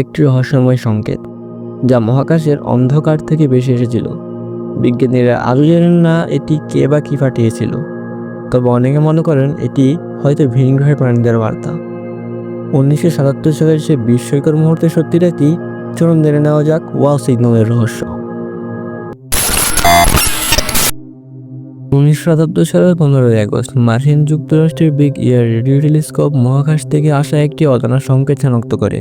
একটি রহস্যময় সংকেত, যা মহাকাশের অন্ধকার থেকে বেশি এসেছিল। বিজ্ঞানীরা আজও জানেন না এটি কে বা কী ফাটিয়েছিল তবে অনেকে মনে করেন এটি হয়তো ভিন গ্রহের প্রাণীদের বার্তা। উনিশশো সাতাত্তর সালের সে বিস্ময়কর মুহূর্তে সত্যিটা কি? চলুন জেনে নেওয়া যাক ওয়াও সিগন্যালের রহস্য। উনিশশো সাতাত্তর সালের পনেরোই আগস্ট, মার্কিন যুক্তরাষ্ট্রের বিগ ইয়ার রেডিও টেলিস্কোপ মহাকাশ থেকে আসা একটি অজানা সংকেত শনাক্ত করে।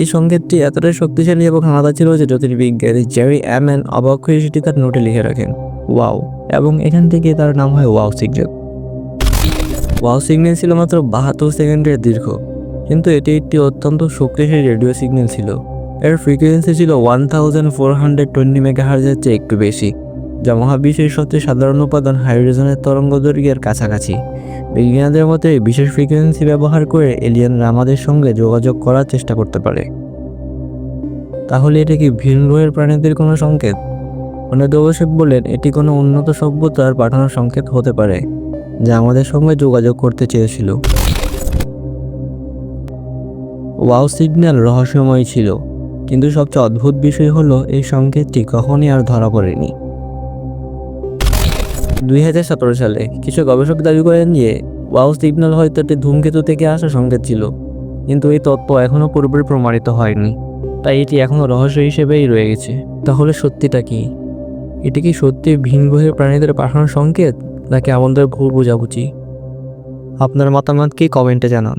এই সংকেতটি এতটাই শক্তিশালী এবং আলাদা ছিল যে জ্যোতির্বিজ্ঞানী জেরি অ্যামেন অবাক হয়ে সেটি তার নোটে লিখে রাখেন, ওয়াও, এবং এখান থেকে তার নাম হয় ওয়াও সিগনেল ওয়াও সিগন্যাল ছিল মাত্র বাহাত্তর সেকেন্ডের দীর্ঘ, কিন্তু এটি একটি অত্যন্ত শক্তিশালী রেডিও সিগন্যাল ছিল। এর ফ্রিকোয়েন্সি ছিল one thousand four hundred twenty মেগাহার্জের চেয়ে একটু বেশি। যা মহাবিশ্বের সবচেয়ে সাধারণ উপাদান হাইড্রোজেনের তরঙ্গ দৈর্ঘ্যের কাছাকাছি। বিজ্ঞানীদের মতে বিশেষ ফ্রিকোয়েন্সি ব্যবহার করে এলিয়েনরা আমাদের সঙ্গে যোগাযোগ করার চেষ্টা করতে পারে। তাহলে এটা কি ভিন গ্রহের প্রাণীদের কোনো সংকেত? অনেক গবেষক বলেন এটি কোনো উন্নত সভ্যতার পাঠানোর সংকেত হতে পারে, যা আমাদের সঙ্গে যোগাযোগ করতে চেয়েছিল। ওয়াও সিগন্যাল রহস্যময় ছিল, কিন্তু সবচেয়ে অদ্ভুত বিষয় হলো, এই সংকেতটি কখনই আর ধরা পড়েনি। দুই হাজার সতেরো সালে কিছু গবেষক দাবি করেন যে ওয়াও সিগন্যাল হয়তো একটি ধূমকেতু থেকে আসা সংকেত ছিল, কিন্তু এই তত্ত্ব এখনও পুরোপুরি প্রমাণিত হয়নি। তাই এটি এখনও রহস্য হিসেবেই রয়ে গেছে। তাহলে সত্যিটা কি? এটি কি সত্যি ভিন গ্রহের প্রাণীদের পাঠানোর সংকেত, নাকি আমাদের ভুল বোঝাবুঝি? আপনার মতামত কি কমেন্টে জানান।